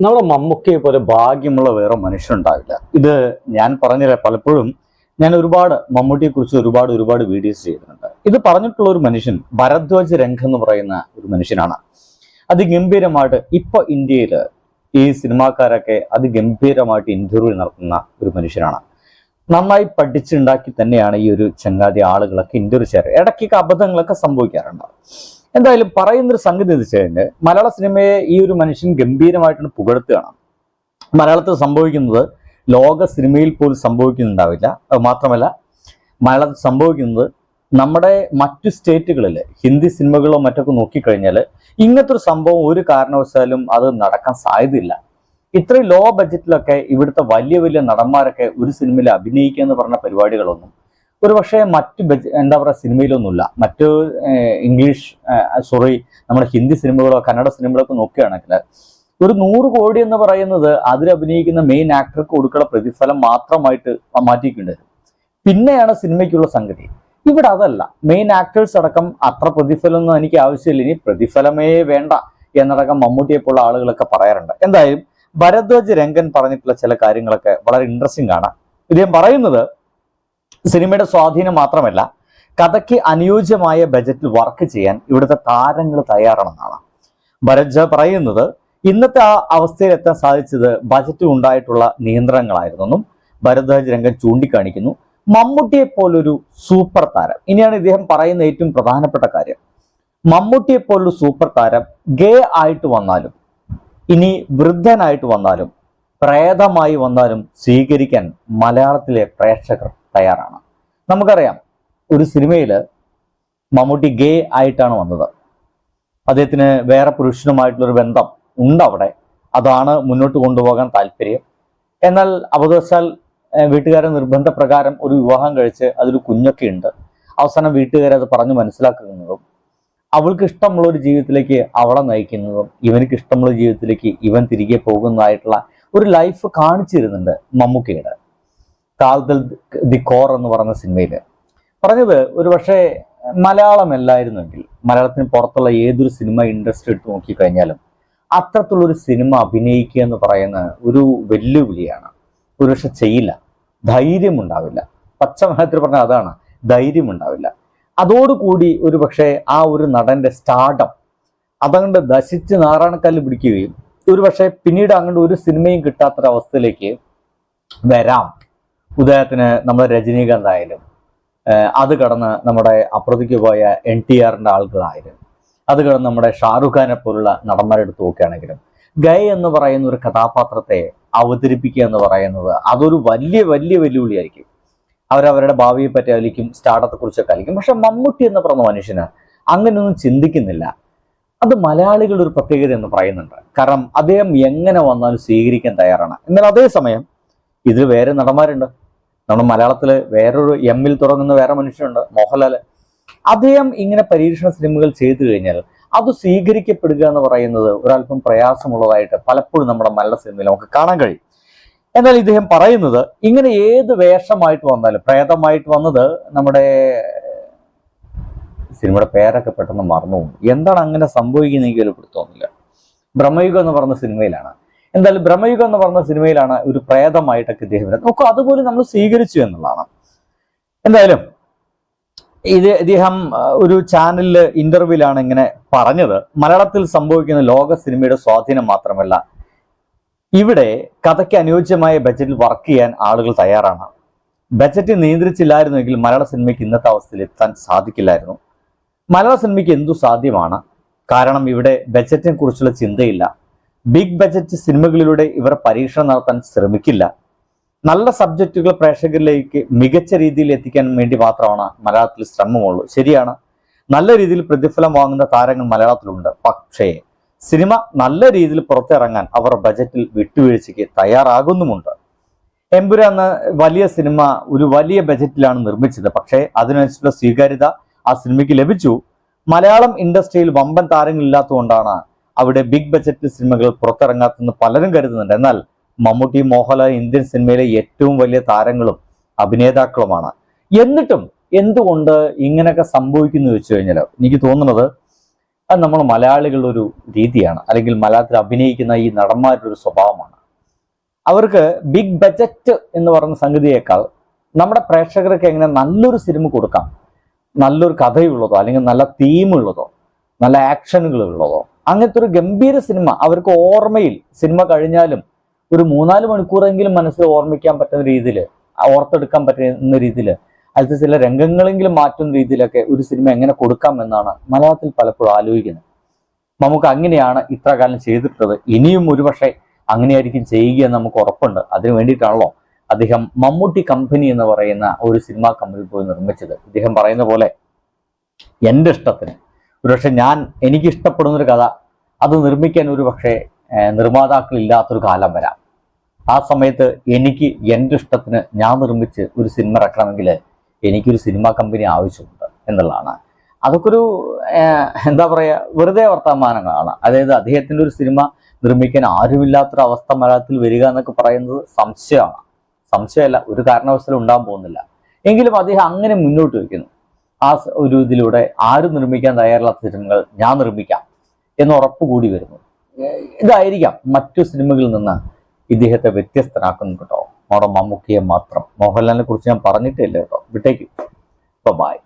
നമ്മുടെ മമ്മൂക്കയെ പോലെ ഭാഗ്യമുള്ള വേറെ മനുഷ്യനുണ്ടാവില്ല ഇത് ഞാൻ പറഞ്ഞില്ല പലപ്പോഴും. ഞാൻ ഒരുപാട് മമ്മൂട്ടിയെ കുറിച്ച് ഒരുപാട് ഒരുപാട് വീഡിയോസ് ചെയ്തിട്ടുണ്ട്. ഇത് പറഞ്ഞിട്ടുള്ള ഒരു മനുഷ്യൻ ഭരദ്വാജ് രംഗ് എന്ന് പറയുന്ന ഒരു മനുഷ്യനാണ്. അതിഗംഭീരമായിട്ട് ഇപ്പൊ ഇന്ത്യയിൽ ഈ സിനിമാക്കാരൊക്കെ അതിഗംഭീരമായിട്ട് ഇന്റർവ്യൂ നടത്തുന്ന ഒരു മനുഷ്യനാണ്. നന്നായി പഠിച്ചുണ്ടാക്കി തന്നെയാണ് ഈ ഒരു ചങ്ങാതി ആളുകളൊക്കെ ഇന്റർവ്യൂ ചെയ്യാറ്. ഇടയ്ക്കൊക്കെ അബദ്ധങ്ങളൊക്കെ സംഭവിക്കാറുണ്ട്. എന്തായാലും പറയുന്നൊരു സംഗതി എന്ന് വെച്ച് കഴിഞ്ഞാൽ മലയാള സിനിമയെ ഈ ഒരു മനുഷ്യൻ ഗംഭീരമായിട്ടാണ് പുകഴ്ത്തുകയാണ്. മലയാളത്തിൽ സംഭവിക്കുന്നത് ലോക സിനിമയിൽ പോലും സംഭവിക്കുന്നുണ്ടാവില്ല. മാത്രമല്ല മലയാളത്തിൽ സംഭവിക്കുന്നത് നമ്മുടെ മറ്റു സ്റ്റേറ്റുകളിൽ ഹിന്ദി സിനിമകളോ മറ്റൊക്കെ നോക്കിക്കഴിഞ്ഞാൽ ഇങ്ങനത്തെ ഒരു സംഭവം ഒരു കാരണവശാലും അത് നടക്കാൻ സാധ്യതയില്ല. ഇത്രയും ലോ ബഡ്ജറ്റിലൊക്കെ ഇവിടുത്തെ വലിയ വലിയ നടന്മാരൊക്കെ ഒരു സിനിമയിൽ അഭിനയിക്കുക എന്ന് പറഞ്ഞ പരിപാടികളൊന്നും ഒരു പക്ഷേ മറ്റു എന്താ പറയുക സിനിമയിലൊന്നുമില്ല. മറ്റ് ഇംഗ്ലീഷ് സോറി നമ്മുടെ ഹിന്ദി സിനിമകളോ കന്നഡ സിനിമകളോ ഒക്കെ നോക്കുകയാണെങ്കിൽ ഒരു നൂറ് കോടി എന്ന് പറയുന്നത് അതിൽ അഭിനയിക്കുന്ന മെയിൻ ആക്ടർക്ക് കൊടുക്കുന്ന പ്രതിഫലം മാത്രമായിട്ട് മാറ്റിയിട്ടുണ്ട്. പിന്നെയാണ് സിനിമയ്ക്കുള്ള സംഗതി. ഇവിടെ അതല്ല. മെയിൻ ആക്ടേഴ്സ് അടക്കം അത്ര പ്രതിഫലമൊന്നും എനിക്ക് ആവശ്യമില്ല. ഇനി പ്രതിഫലമേ വേണ്ട എന്നടക്കം മമ്മൂട്ടിയെ പോലുള്ള ആളുകളൊക്കെ പറയാറുണ്ട്. എന്തായാലും ഭരദ്വാജ് രംഗൻ പറഞ്ഞിട്ടുള്ള ചില കാര്യങ്ങളൊക്കെ വളരെ ഇൻട്രസ്റ്റിംഗ് ആണ്. ഇദ്ദേഹം പറയുന്നത് സിനിമയുടെ സ്വാധീനം മാത്രമല്ല കഥയ്ക്ക് അനുയോജ്യമായ ബജറ്റിൽ വർക്ക് ചെയ്യാൻ ഇവിടുത്തെ താരങ്ങൾ തയ്യാറാണെന്നാണ്. ഭരജ പറയുന്നത് ഇന്നത്തെ ആ അവസ്ഥയിൽ എത്താൻ സാധിച്ചത് ബജറ്റിൽ ഉണ്ടായിട്ടുള്ള നിയന്ത്രണങ്ങളായിരുന്നെന്നും ഭരദ്വാജ് രംഗൻ ചൂണ്ടിക്കാണിക്കുന്നു. മമ്മൂട്ടിയെ പോലൊരു സൂപ്പർ താരം. ഇനിയാണ് ഇദ്ദേഹം പറയുന്ന ഏറ്റവും പ്രധാനപ്പെട്ട കാര്യം. മമ്മൂട്ടിയെ പോലൊരു സൂപ്പർ താരം ഗേ ആയിട്ട് വന്നാലും ഇനി വൃദ്ധനായിട്ട് വന്നാലും പ്രേതമായി വന്നാലും സ്വീകരിക്കാൻ മലയാളത്തിലെ പ്രേക്ഷകർ തയ്യാറാണ്. നമുക്കറിയാം ഒരു സിനിമയിൽ മമ്മൂട്ടി ഗേ ആയിട്ടാണ് വന്നത്. അദ്ദേഹത്തിന് വേറെ പുരുഷനുമായിട്ടുള്ളൊരു ബന്ധം ഉണ്ട് അവിടെ അതാണ് മുന്നോട്ട് കൊണ്ടുപോകാൻ താല്പര്യം. എന്നാൽ അബദ്ധവശാൽ വീട്ടുകാരെ നിർബന്ധപ്രകാരം ഒരു വിവാഹം കഴിച്ച് അതൊരു കുഞ്ഞൊക്കെ ഉണ്ട്. അവസാനം വീട്ടുകാരെ അത് പറഞ്ഞു മനസ്സിലാക്കുന്നതും അവൾക്ക് ഇഷ്ടമുള്ള ഒരു ജീവിതത്തിലേക്ക് അവളെ നയിക്കുന്നതും ഇവനിക്ക് ഇഷ്ടമുള്ള ജീവിതത്തിലേക്ക് ഇവൻ തിരികെ പോകുന്നതായിട്ടുള്ള ഒരു ലൈഫ് കാണിച്ചിരുന്നുണ്ട് മമ്മൂക്കയുടെ. കാൽതൽ ദി കോർ എന്ന് പറയുന്ന സിനിമയിൽ. പറഞ്ഞത് ഒരു പക്ഷേ മലയാളമല്ലായിരുന്നെങ്കിൽ മലയാളത്തിന് പുറത്തുള്ള ഏതൊരു സിനിമ ഇൻഡസ്ട്രി എടുത്ത് നോക്കിക്കഴിഞ്ഞാലും അത്തരത്തിലുള്ളൊരു സിനിമ അഭിനയിക്കുക എന്ന് പറയുന്ന ഒരു വെല്ലുവിളിയാണ്. ഒരുപക്ഷെ ചെയ്യില്ല. ധൈര്യമുണ്ടാവില്ല. പച്ചമഹത്തിൽ പറഞ്ഞാൽ അതാണ് ധൈര്യമുണ്ടാവില്ല. അതോടുകൂടി ഒരു പക്ഷേ ആ ഒരു നടന്റെ സ്റ്റാർഡം അതങ്ങോട്ട് ദശിച്ച് നാരായണക്കല്ല് പിടിക്കുകയും ഒരു പക്ഷേ പിന്നീട് അങ്ങോട്ട് ഒരു സിനിമയും കിട്ടാത്തൊരവസ്ഥയിലേക്ക് വരാം. ഉദാഹരണത്തിന് നമ്മുടെ രജനീകാന്ത് ആയാലും അത് കടന്ന് നമ്മുടെ അപ്പുറത്തേക്ക് പോയ എൻ ടി ആറിന്റെ ആളുകളായാലും അത് കടന്ന് നമ്മുടെ ഷാറുഖ് ഖാനെ പോലുള്ള നടന്മാരെടുത്ത് നോക്കുകയാണെങ്കിലും ഗൈ എന്ന് പറയുന്ന ഒരു കഥാപാത്രത്തെ അവതരിപ്പിക്കുക എന്ന് പറയുന്നത് അതൊരു വലിയ വലിയ വെല്ലുവിളിയായിരിക്കും. അവരവരുടെ ഭാവിയെ പറ്റി ആയിരിക്കും സ്റ്റാർട്ടത്തെ കുറിച്ചൊക്കെ ആയിരിക്കും പക്ഷെ മമ്മൂട്ടി എന്ന് പറഞ്ഞ മനുഷ്യന് അങ്ങനെയൊന്നും ചിന്തിക്കുന്നില്ല. അത് മലയാളികളുടെ ഒരു പ്രത്യേകത എന്ന് പറയുന്നുണ്ട്. കാരണം അദ്ദേഹം എങ്ങനെ വന്നാലും സ്വീകരിക്കാൻ തയ്യാറാണ്. എന്നാൽ അതേസമയം ഇതിൽ വേറെ നടന്മാരുണ്ട്. നമ്മുടെ മലയാളത്തിൽ വേറൊരു എമ്മിൽ തുടങ്ങുന്ന വേറെ മനുഷ്യനുണ്ട് മോഹൻലാൽ അദ്ദേഹം ഇങ്ങനെ പരീക്ഷണ സിനിമകൾ ചെയ്തു കഴിഞ്ഞാൽ അത് സ്വീകരിക്കപ്പെടുക എന്ന് പറയുന്നത് ഒരല്പം പ്രയാസമുള്ളതായിട്ട് പലപ്പോഴും നമ്മുടെ മലയാള സിനിമയിൽ നമുക്ക് കാണാൻ കഴിയും. എന്നാൽ ഇദ്ദേഹം പറയുന്നത് ഇങ്ങനെ ഏത് വേഷമായിട്ട് വന്നാലും പ്രേതമായിട്ട് വന്നത് നമ്മുടെ സിനിമയുടെ പേരൊക്കെ പെട്ടെന്ന് മറന്നു എന്താണ് അങ്ങനെ സംഭവിക്കുന്നെങ്കിൽ ഒരു തോന്നില്ല ബ്രഹ്മയുഗം എന്ന് പറഞ്ഞ സിനിമയിലാണ്. എന്തായാലും ബ്രഹ്മയുഗം എന്ന് പറഞ്ഞ സിനിമയിലാണ് ഒരു പ്രേതമായിട്ടൊക്കെ ഇദ്ദേഹം വരുന്നത്. അതുപോലെ നമ്മൾ സ്വീകരിച്ചു എന്നുള്ളതാണ്. എന്തായാലും ഇത് ഇദ്ദേഹം ഒരു ചാനലിൽ ഇന്റർവ്യൂലാണ് ഇങ്ങനെ പറഞ്ഞത്. മലയാളത്തിൽ സംഭവിക്കുന്ന ലോക സിനിമയുടെ സ്വാധീനം മാത്രമല്ല ഇവിടെ കഥയ്ക്ക് അനുയോജ്യമായ ബജറ്റിൽ വർക്ക് ചെയ്യാൻ ആളുകൾ തയ്യാറാണ്. ബജറ്റ് നിയന്ത്രിച്ചില്ലായിരുന്നെങ്കിൽ മലയാള സിനിമയ്ക്ക് ഇന്നത്തെ അവസ്ഥയിൽ എത്താൻ സാധിക്കില്ലായിരുന്നു. മലയാള സിനിമയ്ക്ക് എന്തു സാധ്യമാണ്? കാരണം ഇവിടെ ബജറ്റിനെ കുറിച്ചുള്ള ചിന്തയില്ല. ബിഗ് ബജറ്റ് സിനിമകളിലൂടെ ഇവർ പരീക്ഷണം നടത്താൻ ശ്രമിക്കില്ല. നല്ല സബ്ജക്റ്റുകൾ പ്രേക്ഷകരിലേക്ക് മികച്ച രീതിയിൽ എത്തിക്കാൻ വേണ്ടി മാത്രമാണ് മലയാളത്തിൽ ശ്രമമുള്ളൂ. ശരിയാണ്. നല്ല രീതിയിൽ പ്രതിഫലം വാങ്ങുന്ന താരങ്ങൾ മലയാളത്തിലുണ്ട്. പക്ഷേ സിനിമ നല്ല രീതിയിൽ പുറത്തിറങ്ങാൻ അവർ ബജറ്റിൽ വിട്ടുവീഴ്ചയ്ക്ക് തയ്യാറാകുന്നുമുണ്ട്. എംപുര എന്ന വലിയ സിനിമ ഒരു വലിയ ബജറ്റിലാണ് നിർമ്മിച്ചത്. പക്ഷേ അതിനനുസരിച്ചുള്ള സ്വീകാര്യത ആ സിനിമയ്ക്ക് ലഭിച്ചു. മലയാളം ഇൻഡസ്ട്രിയിൽ വമ്പൻ താരങ്ങളില്ലാത്തതുകൊണ്ടാണ് അവിടെ ബിഗ് ബജറ്റ് സിനിമകൾ പുറത്തിറങ്ങാത്തെന്ന് പലരും കരുതുന്നുണ്ട്. എന്നാൽ മമ്മൂട്ടി മോഹൻലാൽ ഇന്ത്യൻ സിനിമയിലെ ഏറ്റവും വലിയ താരങ്ങളും അഭിനേതാക്കളുമാണ്. എന്നിട്ടും എന്തുകൊണ്ട് ഇങ്ങനെയൊക്കെ സംഭവിക്കുന്നു വെച്ച് കഴിഞ്ഞാൽ എനിക്ക് തോന്നുന്നത് അത് നമ്മൾ മലയാളികളുടെ ഒരു രീതിയാണ്. അല്ലെങ്കിൽ മലയാളത്തിൽ അഭിനയിക്കുന്ന ഈ നടന്മാരുടെ ഒരു സ്വഭാവമാണ്. അവർക്ക് ബിഗ് ബജറ്റ് എന്ന് പറയുന്ന സംഗതിയേക്കാൾ നമ്മുടെ പ്രേക്ഷകർക്ക് എങ്ങനെ നല്ലൊരു സിനിമ കൊടുക്കാം? നല്ലൊരു കഥയുള്ളതോ അല്ലെങ്കിൽ നല്ല തീമുള്ളതോ നല്ല ആക്ഷനുകൾ ഉള്ളതോ അങ്ങനത്തെ ഒരു ഗംഭീര സിനിമ. അവർക്ക് ഓർമ്മയിൽ സിനിമ കഴിഞ്ഞാലും ഒരു മൂന്നാൽ മണിക്കൂറെങ്കിലും മനസ്സിൽ ഓർമ്മിക്കാൻ പറ്റുന്ന രീതിയിൽ ഓർത്തെടുക്കാൻ പറ്റുന്ന രീതിയിൽ അതിൽ ചില രംഗങ്ങളെങ്കിലും മാറ്റുന്ന രീതിയിലൊക്കെ ഒരു സിനിമ എങ്ങനെ കൊടുക്കാം എന്നാണ് മലയാളത്തിൽ പലപ്പോഴും ആലോചിക്കുന്നത്. നമുക്ക് അങ്ങനെയാണ് ഇത്ര കാലം ചെയ്തിട്ടുള്ളത്. ഇനിയും ഒരുപക്ഷെ അങ്ങനെയായിരിക്കും ചെയ്യുക എന്ന് നമുക്ക് ഉറപ്പുണ്ട്. അതിനു വേണ്ടിയിട്ടാണല്ലോ അദ്ദേഹം മമ്മൂട്ടി കമ്പനി എന്ന് പറയുന്ന ഒരു സിനിമാ കമ്പനി പോയി നിർമ്മിച്ചത്. അദ്ദേഹം പറയുന്ന പോലെ എന്റെ ഇഷ്ടത്തിന് ഒരുപക്ഷെ ഞാൻ എനിക്ക് ഇഷ്ടപ്പെടുന്ന ഒരു കഥ അത് നിർമ്മിക്കാൻ ഒരു പക്ഷേ നിർമ്മാതാക്കൾ ഇല്ലാത്തൊരു കാലം വരാം. ആ സമയത്ത് എനിക്ക് എന്റെ ഇഷ്ടത്തിന് ഞാൻ നിർമ്മിച്ച് ഒരു സിനിമ ഇറക്കണമെങ്കിൽ എനിക്കൊരു സിനിമാ കമ്പനി ആവശ്യമുണ്ട് എന്നുള്ളതാണ്. അതൊക്കെ ഒരു എന്താ പറയുക വെറുതെ വർത്തമാനങ്ങളാണ്. അതായത് അദ്ദേഹത്തിന്റെ ഒരു സിനിമ നിർമ്മിക്കാൻ ആരുമില്ലാത്തൊരു അവസ്ഥ മലയാളത്തിൽ വരിക എന്നൊക്കെ പറയുന്നത് സംശയമാണ്. സംശയമല്ല ഒരു കാരണവശാലും ഉണ്ടാകാൻ പോകുന്നില്ല. എങ്കിലും അദ്ദേഹം അങ്ങനെ മുന്നോട്ട് വയ്ക്കുന്നു. ആ ഒരു ഇതിലൂടെ ആരും നിർമ്മിക്കാൻ തയ്യാറില്ലാത്ത സിനിമകൾ ഞാൻ നിർമ്മിക്കാം എന്ന് ഉറപ്പ് കൂടി വരുന്നു. ഇതായിരിക്കാം മറ്റു സിനിമകളിൽ നിന്ന് ഇദ്ദേഹത്തെ വ്യത്യസ്തനാക്കുന്നു കേട്ടോ. നമ്മുടെ മമ്മൂക്കിയെ മാത്രം. മോഹൻലാലിനെ കുറിച്ച് ഞാൻ പറഞ്ഞിട്ടില്ല കേട്ടോ. വിട്ടേക്ക്. ബൈ